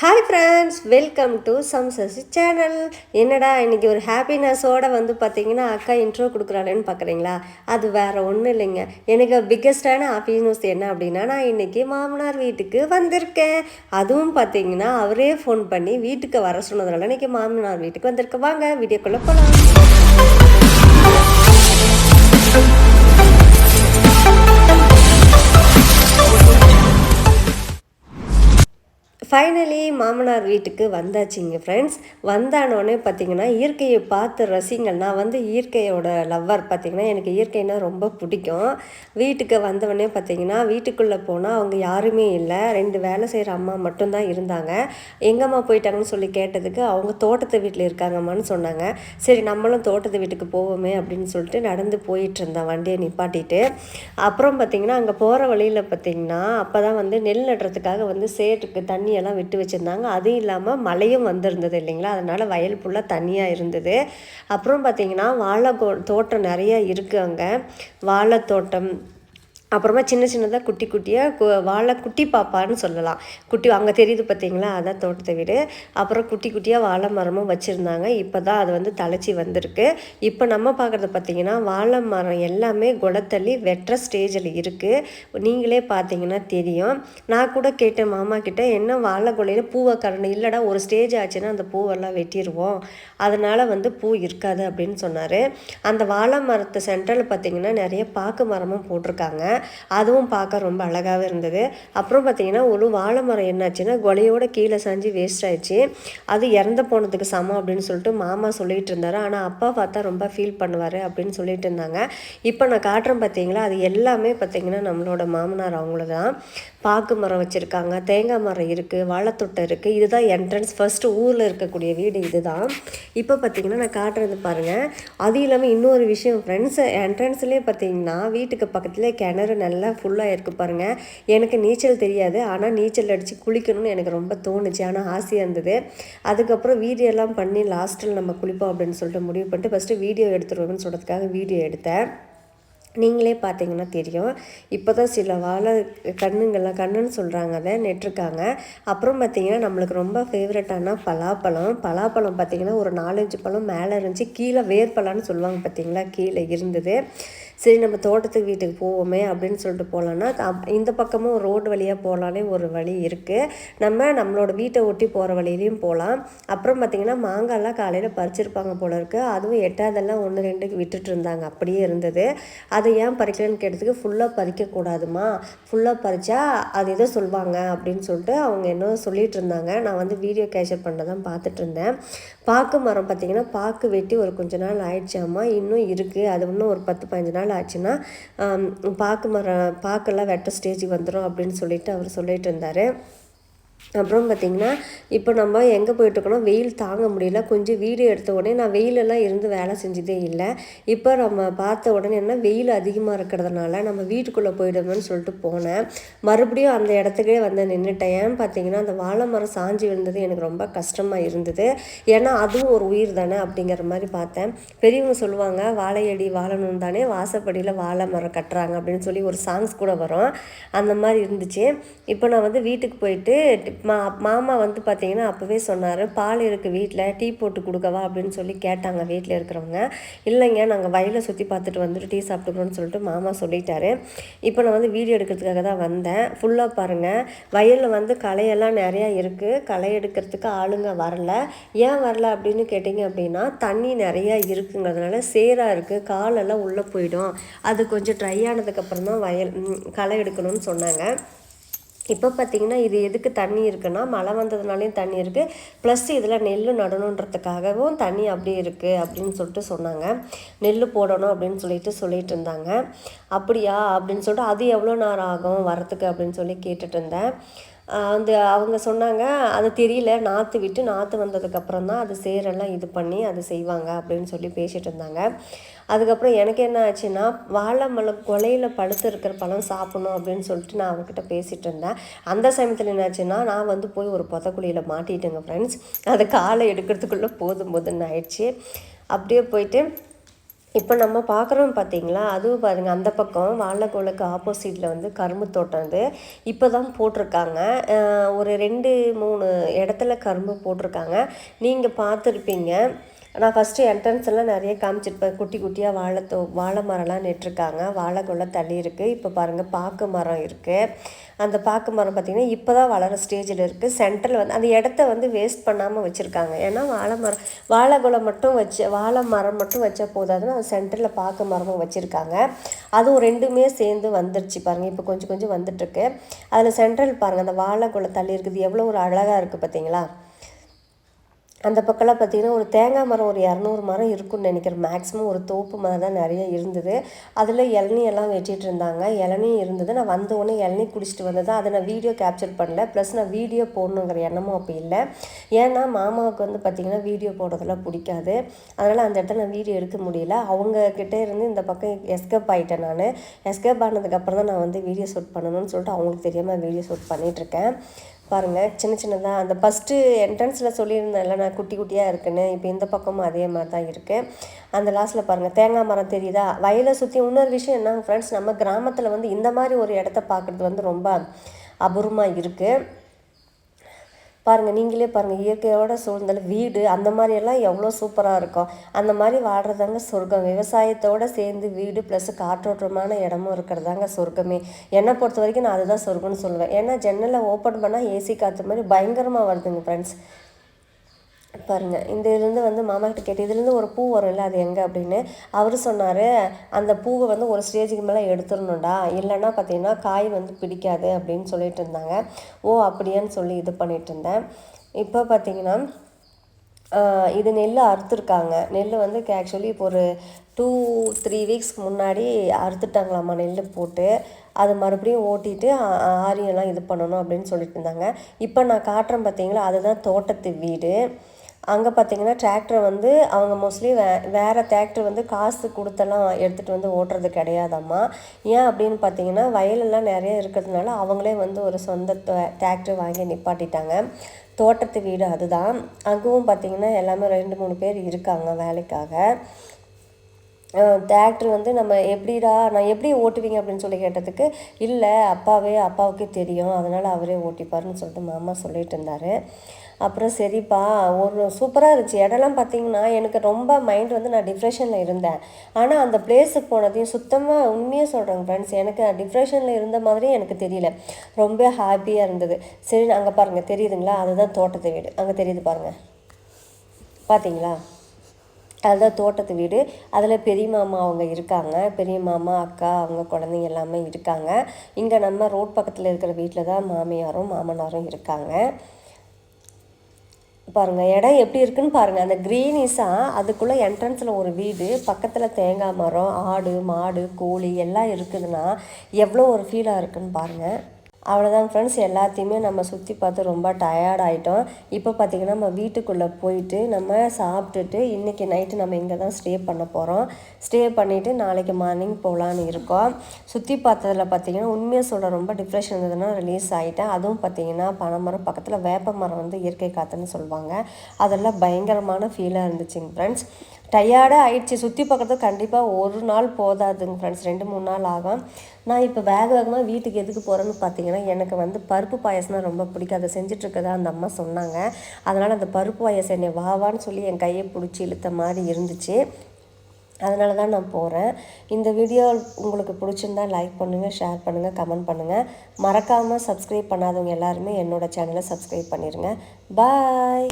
Hi friends welcome to Samsas channel என்னடா இன்னைக்கு ஒரு ஹாப்பினஸோடு வந்து பார்த்தீங்கன்னா அக்கா இன்ட்ரோ கொடுக்குறாளேன்னு பார்க்குறீங்களா அது வேறு ஒன்றும் இல்லைங்க. எனக்கு பிக்கஸ்டான ஹாப்பினஸ் என்ன அப்படின்னா நான் இன்னைக்கு மாமனார் வீட்டுக்கு வந்திருக்கேன். அதுவும் பார்த்தீங்கன்னா அவரே ஃபோன் பண்ணி வீட்டுக்கு வர சொன்னதுனால இன்றைக்கி மாமனார் வீட்டுக்கு வந்திருக்கேன். வாங்க வீடியோக்குள்ளே போகலாம் ஃபைனலி மாமனார் வீட்டுக்கு வந்தாச்சுங்க ஃப்ரெண்ட்ஸ் வந்தானோடனே பார்த்தீங்கன்னா இயற்கையை பார்த்து ரசிங்கள். நான் வந்து இயற்கையோட லவ்வர் பார்த்திங்கன்னா எனக்கு இயற்கைனா ரொம்ப பிடிக்கும். வீட்டுக்கு வந்தவொடனே பார்த்தீங்கன்னா வீட்டுக்குள்ளே போனால் அவங்க யாருமே இல்லை. ரெண்டு வேலை செய்கிற அம்மா மட்டும்தான் இருந்தாங்க. எங்கம்மா போயிட்டாங்கன்னு சொல்லி கேட்டதுக்கு அவங்க தோட்டத்து வீட்டில் இருக்காங்கம்மான்னு சொன்னாங்க. சரி நம்மளும் தோட்டத்து வீட்டுக்கு போவோமே அப்படின்னு சொல்லிட்டு நடந்து போயிட்டு இருந்தேன் வண்டியை நிப்பாட்டிட்டு. அப்புறம் பார்த்தீங்கன்னா அங்கே போகிற வழியில் பார்த்தீங்கன்னா அப்போ தான் வந்து நெல் நடுறதுக்காக வந்து சேட்டுக்கு தண்ணி எல்லாம் விட்டு வச்சுருந்தாங்க. அதுவும் இல்லாமல் மழையும் வந்திருந்தது இல்லைங்களா? அதனால் வயல் ஃபுல்லாக தண்ணியாக இருந்தது. அப்புறம் பார்த்திங்கன்னா வாழை தோட்டம் நிறையா இருக்குது அங்கே. வாழைத்தோட்டம் அப்புறமா சின்ன சின்னதாக குட்டி குட்டியாக கு வாழை குட்டி பாப்பான்னு சொல்லலாம். குட்டி அங்கே தெரியுது பார்த்தீங்களா அதான் தோட்டத்தை வீடு. அப்புறம் குட்டி குட்டியாக வாழை மரமும் வச்சுருந்தாங்க. இப்போ தான் அது வந்து தலைச்சி வந்திருக்கு. இப்போ நம்ம பார்க்குறது பார்த்தீங்கன்னா வாழை மரம் எல்லாமே குளத்தள்ளி வெட்டுற ஸ்டேஜில் இருக்குது நீங்களே பார்த்தீங்கன்னா தெரியும். நான் கூட கேட்டேன் மாமா கிட்டே என்ன வாழை கொலையில் பூவை கரணும்? இல்லைடா ஒரு ஸ்டேஜ் ஆச்சுன்னா அந்த பூவெல்லாம் வெட்டிடுவோம் அதனால் வந்து பூ இருக்காது அப்படின்னு சொன்னார். அந்த வாழை மரத்தை சென்டரில் பார்த்தீங்கன்னா நிறைய பாக்கு மரமும் போட்டிருக்காங்க. அதுவும் பார்க்க ரொம்ப அழகாகவே இருந்தது. அப்புறம் பார்த்தீங்கன்னா ஒரு வாழை மரம் என்னாச்சுன்னா கொலையோட கீழே சாஞ்சு வேஸ்ட் ஆயிடுச்சு. அது இறந்து போனதுக்கு சமம் அப்படின்னு சொல்லிட்டு மாமா சொல்லிட்டு இருந்தார். ஆனால் அப்பா பார்த்தா ரொம்ப ஃபீல் பண்ணுவார் அப்படின்னு சொல்லிட்டு இருந்தாங்க. இப்போ நான் காட்டுறேன் பார்த்தீங்களா? அது எல்லாமே பார்த்தீங்கன்னா நம்மளோட மாமனார் அவங்கள தான் பாக்கு மரம் வச்சுருக்காங்க தேங்காய் மரம் இருக்குது வாழைத்தொட்டை இருக்குது இதுதான் என்ட்ரன்ஸ் ஃபஸ்ட்டு ஊரில் இருக்கக்கூடிய வீடு இதுதான். இப்போ பார்த்தீங்கன்னா நான் காட்டுறது பாருங்கள் அது இல்லாமல் இன்னொரு விஷயம் ஃப்ரெண்ட்ஸ் என்ட்ரன்ஸ்லேயே பார்த்தீங்கன்னா வீட்டுக்கு பக்கத்துலேயே கிணறு நல்லா ஃபுல்லாக இருக்குது பாருங்கள் எனக்கு நீச்சல் தெரியாது. ஆனால் நீச்சல் அடித்து குளிக்கணும்னு எனக்கு ரொம்ப தோணுச்சு. ஆனால் ஆசையாக இருந்தது. அதுக்கப்புறம் வீடியோ எல்லாம் பண்ணி லாஸ்ட்டில் நம்ம குளிப்போம் அப்படின்னு சொல்லிட்டு முடிவு பண்ணிட்டு ஃபஸ்ட்டு வீடியோ எடுத்துருவோம்னு சொல்கிறதுக்காக வீடியோ எடுத்தேன். நீங்களே பார்த்தீங்கன்னா தெரியும். இப்போ தான் சில வாழை கண்ணுங்கள்லாம் கண்ணுன்னு சொல்கிறாங்க அதை நெட்டிருக்காங்க. அப்புறம் பார்த்திங்கன்னா நம்மளுக்கு ரொம்ப ஃபேவரட்டான பலாப்பழம். பலாப்பழம் பார்த்திங்கன்னா ஒரு நாலஞ்சு பழம் மேலே இருந்துச்சு. கீழே வேர்பலான்னு சொல்லுவாங்க பார்த்தீங்களா? கீழே இருந்தது. சரி நம்ம தோட்டத்துக்கு வீட்டுக்கு போவோமே அப்படின்னு சொல்லிட்டு போகலான்னா இந்த பக்கமும் ரோடு வழியாக போகலானே ஒரு வழி இருக்குது நம்ம நம்மளோட வீட்டை ஒட்டி போகிற வழியிலையும் போகலாம். அப்புறம் பார்த்திங்கன்னா மாங்காய்லாம் காலையில் பறிச்சிருப்பாங்க போல இருக்குது அதுவும் எட்டாவதெல்லாம் ஒன்று ரெண்டுக்கு விட்டுட்டு இருந்தாங்க. அப்படியே இருந்தது. அதை ஏன் பறிக்கலன்னு கேட்டதுக்கு ஃபுல்லாக பறிக்கக்கூடாதுமா. ஃபுல்லாக பறித்தா அது எதோ சொல்லுவாங்க அப்படின்னு சொல்லிட்டு அவங்க என்ன சொல்லிகிட்டு இருந்தாங்க. நான் வந்து வீடியோ கேப்சர் பண்ண தான் பார்த்துட்டு இருந்தேன். பாக்கு மரம் பார்த்திங்கன்னா பாக்கு வெட்டி ஒரு கொஞ்ச நாள் ஆயிடுச்சாமா இன்னும் இருக்குது அது இன்னும் ஒரு பத்து பதினஞ்சு நாள் ஆச்சுன்னா பாக்கு மரம் பாக்கெல்லாம் வெட்ட ஸ்டேஜுக்கு வந்துடும் அப்படின்னு சொல்லிட்டு அவர் சொல்லிட்டு இருந்தார். அப்புறம் பார்த்திங்கன்னா இப்போ நம்ம எங்கே போயிட்டுருக்கணும் வெயில் தாங்க முடியல. கொஞ்சம் வீடு எடுத்த உடனே நான் வெயிலெல்லாம் இருந்து வேலை செஞ்சதே இல்லை. இப்போ நம்ம பார்த்த உடனே என்ன வெயில் அதிகமாக இருக்கிறதுனால நம்ம வீட்டுக்குள்ளே போயிடுவோம்னு சொல்லிட்டு போனேன். மறுபடியும் அந்த இடத்துக்கே வந்து நின்றுட்டேன். ஏன் பார்த்தீங்கன்னா அந்த வாழை மரம் சாஞ்சி விழுந்தது எனக்கு ரொம்ப கஷ்டமாக இருந்தது. ஏன்னா அதுவும் ஒரு உயிர் தானே அப்படிங்கிற மாதிரி பார்த்தேன். பெரியவங்க சொல்லுவாங்க வாழையடி வாழணும் தானே வாசப்படியில் வாழை மரம் கட்டுறாங்க அப்படின்னு சொல்லி ஒரு சாங்ஸ் கூட வரும். அந்த மாதிரி இருந்துச்சு. இப்போ நான் வந்து வீட்டுக்கு போயிட்டு மா மாமா வந்து பார்த்தீங்கன்னா அப்போவே சொன்னார் பால் இருக்குது வீட்டில் டீ போட்டு கொடுக்கவா? அப்படின்னு சொல்லி கேட்டாங்க வீட்டில் இருக்கிறவங்க. இல்லைங்க நாங்கள் வயலை சுற்றி பார்த்துட்டு வந்துட்டு டீ சாப்பிட்டுக்கிறோன்னு சொல்லிட்டு மாமா சொல்லிட்டாரு. இப்போ நான் வந்து வீடியோ எடுக்கிறதுக்காக தான் வந்தேன். ஃபுல்லாக பாருங்கள் வயலில் வந்து களையெல்லாம் நிறையா இருக்குது களை எடுக்கிறதுக்கு ஆளுங்க வரல. ஏன் வரல அப்படின்னு கேட்டிங்க அப்படின்னா தண்ணி நிறையா இருக்குங்கிறதுனால சேராக இருக்குது காலெல்லாம் உள்ளே போயிடும். அது கொஞ்சம் ட்ரை ஆனதுக்கப்புறம் தான் வயல் களை எடுக்கணும்னு சொன்னாங்க. இப்போ பார்த்திங்கன்னா இது எதுக்கு தண்ணி இருக்குன்னா மழை வந்ததுனாலையும் தண்ணி இருக்குது ப்ளஸ் இதில் நெல் நடணுன்றதுக்காகவும் தண்ணி அப்படி இருக்குது அப்படின்னு சொல்லிட்டு சொன்னாங்க. நெல் போடணும் அப்படின்னு சொல்லிட்டு சொல்லிட்டு இருந்தாங்க. அப்படியா? அப்படின்னு சொல்லிட்டு அது எவ்வளோ நேரம் ஆகும் வரத்துக்கு அப்படின்னு சொல்லி கேட்டுட்டு இருந்தேன். அந்த அவங்க சொன்னாங்க அது தெரியல நாற்று விட்டு நாற்று வந்ததுக்கப்புறம் தான் அது சேரெல்லாம் இது பண்ணி அது செய்வாங்க அப்படின்னு சொல்லி பேசிகிட்டு இருந்தாங்க. அதுக்கப்புறம் எனக்கு என்ன ஆச்சுன்னா வாழை மலம் கொலையில் படுத்து இருக்கிற பழம் சாப்பிடணும் அப்படின்னு சொல்லிட்டு நான் அவங்கக்கிட்ட பேசிகிட்டு இருந்தேன். அந்த சமயத்தில் என்னாச்சுன்னா நான் வந்து போய் ஒரு புதக்குழியில் மாட்டிட்டேங்க ஃப்ரெண்ட்ஸ் அது காலை எடுக்கிறதுக்குள்ளே போதும் போதுன்னு ஆயிடுச்சு. அப்படியே போயிட்டு இப்போ நம்ம பார்க்குறோம் பார்த்தீங்களா? அதுவும் பாருங்கள் அந்த பக்கம் வாழைக்கோளுக்கு ஆப்போசிட்டில் வந்து கரும்பு தோட்டம் இது இப்போ தான் போட்டிருக்காங்க. ஒரு ரெண்டு மூணு இடத்துல கரும்பு போட்டிருக்காங்க. நீங்கள் பார்த்துருப்பீங்க. நான் ஃபஸ்ட்டு என்ட்ரன்ஸ் எல்லாம் நிறைய காமிச்சிருப்பேன். குட்டி குட்டியாக வாழை தோ வாழை மரம்லாம் நெட்டிருக்காங்க. வாழைக்குள்ளே தள்ளி இருக்குது இப்போ பாருங்கள் பாக்கு மரம் இருக்குது அந்த பாக்கு மரம் பார்த்திங்கன்னா இப்போ தான் வளர ஸ்டேஜில் இருக்குது சென்டரில் வந்து அந்த இடத்த வந்து வேஸ்ட் பண்ணாமல் வச்சுருக்காங்க. ஏன்னா வாழை மரம் வாழைக்குலை மட்டும் வச்சு வாழை மரம் மட்டும் வச்சா போதாதுன்னு அது சென்டரில் பாக்கு மரமும் வச்சுருக்காங்க. அதுவும் ரெண்டுமே சேர்ந்து வந்துருச்சு பாருங்கள் இப்போ கொஞ்சம் கொஞ்சம் வந்துட்டுருக்கு. அதில் சென்ட்ரல் பாருங்கள் அந்த வாழைக்குலை தள்ளி இருக்குது. எவ்வளோ ஒரு அழகாக இருக்குது பார்த்தீங்களா அந்த பக்கம்லாம் பார்த்தீங்கன்னா ஒரு தேங்காய் மரம் ஒரு இரநூறு மரம் இருக்குன்னு நினைக்கிறேன். மேக்ஸிமம் ஒரு தோப்பு மரம் தான் நிறைய இருந்தது. அதில் இளநியெல்லாம் எல்லாம் வெட்டிட்டு இருந்தாங்க. இளநியும் இருந்தது. நான் வந்தோடனே இளநி இளநீ குடிச்சிட்டு வந்தது. அதை நான் வீடியோ கேப்சர் பண்ணல. ப்ளஸ் நான் வீடியோ போடணுங்கிற எண்ணமும் அப்போ இல்லை. ஏன்னா மாமாவுக்கு வந்து பார்த்திங்கன்னா வீடியோ போடுறதெல்லாம் பிடிக்காது. அதனால் அந்த இடத்துல நான் வீடியோ எடுக்க முடியல. அவங்க கிட்டே இருந்து இந்த பக்கம் எஸ்கேப் ஆகிட்டேன் நான். எஸ்கேப் ஆனதுக்கப்புறம் தான் நான் வந்து வீடியோ ஷூட் பண்ணணும்னு சொல்லிட்டு அவங்களுக்கு தெரியாமல் வீடியோ ஷூட் பண்ணிகிட்ருக்கேன் பாருங்கள் சின்ன சின்னதாக அந்த ஃபஸ்ட்டு என்ட்ரன்ஸில் சொல்லியிருந்தேன்ல நான் குட்டி குட்டியாக இருக்குன்னு. இப்போ இந்த பக்கமும் அதே மாதிரி தான் இருக்குது அந்த லாஸ்ட்டில் பாருங்கள் தேங்காய் மரம் தெரியுதா? வயலை சுற்றி இன்னொரு விஷயம் என்ன ஃப்ரெண்ட்ஸ் நம்ம கிராமத்தில் வந்து இந்த மாதிரி ஒரு இடத்த பார்க்குறது வந்து ரொம்ப அபூர்வமாக இருக்குது பாருங்கள் நீங்களே பாருங்கள் இயற்கையோட சூழ்ந்தல வீடு அந்த மாதிரியெல்லாம் எவ்வளோ சூப்பராக இருக்கும். அந்த மாதிரி வாழ்கிறதாங்க சொர்க்கம். விவசாயத்தோடு சேர்ந்து வீடு ப்ளஸ் காற்றோட்டமான இடமும் இருக்கிறதாங்க சொர்க்கமே. என்னை பொறுத்த வரைக்கும் நான் அதுதான் சொர்க்கம்னு சொல்லுவேன். ஏன்னா ஜன்னலை ஓப்பன் பண்ணால் ஏசி காற்று மாதிரி பயங்கரமாக வருதுங்க ஃப்ரெண்ட்ஸ் பாருங்கள் இந்த இதுலேருந்து வந்து மாமா கிட்ட கேட்டு இதுலேருந்து ஒரு பூ வரும்ல அது எங்கே அப்படின்னு அவர் சொன்னார் அந்த பூவை வந்து ஒரு ஸ்டேஜுக்கு மேலே எடுத்துடணும்டா. இல்லைன்னா பார்த்தீங்கன்னா காய் வந்து பிடிக்காது அப்படின்னு சொல்லிட்டு இருந்தாங்க. ஓ அப்படியான்னு சொல்லி இது பண்ணிட்டு இருந்தேன். இப்போ பார்த்தீங்கன்னா இது நெல் அறுத்துருக்காங்க. நெல் வந்து ஆக்சுவலி இப்போ ஒரு டூ த்ரீ வீக்ஸ்க்கு முன்னாடி அறுத்துட்டாங்களாம்மா நெல் போட்டு. அது மறுபடியும் ஓட்டிட்டு ஆரியெல்லாம் இது பண்ணணும் அப்படின்னு சொல்லிட்டு இருந்தாங்க. இப்போ நான் காட்டுறேன் பார்த்தீங்களா அதுதான் தோட்டத்து வீடு. அங்கே பார்த்தீங்கன்னா டிராக்டர் வந்து அவங்க மோஸ்ட்லி வே வேறு டிராக்டர் வந்து காசு கொடுத்தெல்லாம் எடுத்துகிட்டு வந்து ஓட்டுறது கிடையாதாம்மா. ஏன் அப்படின்னு பார்த்தீங்கன்னா வயலெல்லாம் நிறைய இருக்கிறதுனால அவங்களே வந்து ஒரு சொந்த டிராக்டர் வாங்கி நிப்பாட்டிட்டாங்க. தோட்டத்து வீடு அதுதான். அங்கவும் பார்த்தீங்கன்னா எல்லாமே ரெண்டு மூணு பேர் இருக்காங்க வேலைக்காக. டிராக்டர் வந்து நம்ம எப்படிடா நான் எப்படி ஓட்டுவீங்க அப்படின்னு சொல்லி கேட்டதுக்கு இல்லை அப்பாவே அப்பாவுக்கே தெரியும் அதனால் அவரே ஓட்டிப்பாருன்னு சொல்லிட்டு மாமா சொல்லிட்டு இருந்தார். அப்புறம் சரிப்பா ஒரு சூப்பராக இருந்துச்சு. இடம்லாம் பார்த்தீங்கன்னா எனக்கு ரொம்ப மைண்ட் வந்து நான் டிப்ரெஷனில் இருந்தேன். ஆனால் அந்த பிளேஸுக்கு போனதையும் சுத்தமாக உண்மையாக சொல்கிறேங்க ஃப்ரெண்ட்ஸ் எனக்கு டிப்ரெஷனில் இருந்த மாதிரியும் எனக்கு தெரியல. ரொம்ப ஹாப்பியாக இருந்தது. சரி அங்கே பாருங்கள் தெரியுதுங்களா? அதுதான் தோட்டத்து வீடு. அங்கே தெரியுது பாருங்கள் பார்த்தீங்களா அதுதான் தோட்டத்து வீடு. அதில் பெரிய மாமா அவங்க இருக்காங்க. பெரிய மாமா அக்கா அவங்க குழந்தைங்க எல்லாமே இருக்காங்க. இங்கே நம்ம ரோட் பக்கத்தில் இருக்கிற வீட்டில் தான் மாமியாரும் மாமனாரும் இருக்காங்க. பாருங்கள் இடம் எப்படி இருக்குன்னு பாருங்கள் அந்த க்ரீனிஸாக அதுக்குள்ளே என்ட்ரன்ஸில் ஒரு வீடு பக்கத்தில் தேங்காய் மரம் ஆடு மாடு கோழி எல்லாம் இருக்குதுன்னா எவ்வளோ ஒரு ஃபீலாக இருக்குன்னு பாருங்கள் அவ்வளோதான் ஃப்ரெண்ட்ஸ் எல்லாத்தையுமே நம்ம சுற்றி பார்த்து ரொம்ப டயர்ட் ஆகிட்டோம் இப்போ பார்த்திங்கன்னா நம்ம வீட்டுக்குள்ளே போயிட்டு நம்ம சாப்பிட்டுட்டு இன்றைக்கி நைட்டு நம்ம இங்கே தான் ஸ்டே பண்ண போகிறோம் ஸ்டே பண்ணிவிட்டு நாளைக்கு மார்னிங் போகலான்னு இருக்கோம். சுற்றி பார்த்ததில் பார்த்திங்கன்னா உண்மையாக சொல்ல ரொம்ப டிப்ரெஷன் இருந்ததுன்னா ரிலீஸ் ஆகிட்டேன் அதுவும் பார்த்திங்கன்னா பனைமரம் பக்கத்தில் வேப்ப மரம் வந்து இயற்கை காற்றுன்னு சொல்லுவாங்க. அதெல்லாம் பயங்கரமான ஃபீலாக இருந்துச்சுங்க ஃப்ரெண்ட்ஸ் டயர்டாக ஆயிடுச்சு. சுற்றி பார்க்குறதுக்கு கண்டிப்பாக ஒரு நாள் போதாதுங்க ஃப்ரெண்ட்ஸ் ரெண்டு மூணு நாள் ஆகும். நான் இப்போ வேக வேகமாக வீட்டுக்கு எதுக்கு போகிறேன்னு பார்த்தீங்கன்னா எனக்கு வந்து பருப்பு பாயசம்னா ரொம்ப பிடிக்கும். அதை செஞ்சுட்ருக்கதா அந்த அம்மா சொன்னாங்க. அதனால் அந்த பருப்பு பாயசம் என்னை வா வான்னு சொல்லி என் கையை பிடிச்சி இழுத்த மாதிரி இருந்துச்சு. அதனால தான் நான் போகிறேன் இந்த வீடியோ உங்களுக்கு பிடிச்சிருந்தா லைக் பண்ணுங்கள் ஷேர் பண்ணுங்கள் கமெண்ட் பண்ணுங்கள் மறக்காமல் சப்ஸ்கிரைப் பண்ணாதவங்க எல்லாருமே என்னோட சேனலை சப்ஸ்கிரைப் பண்ணிடுங்க பாய்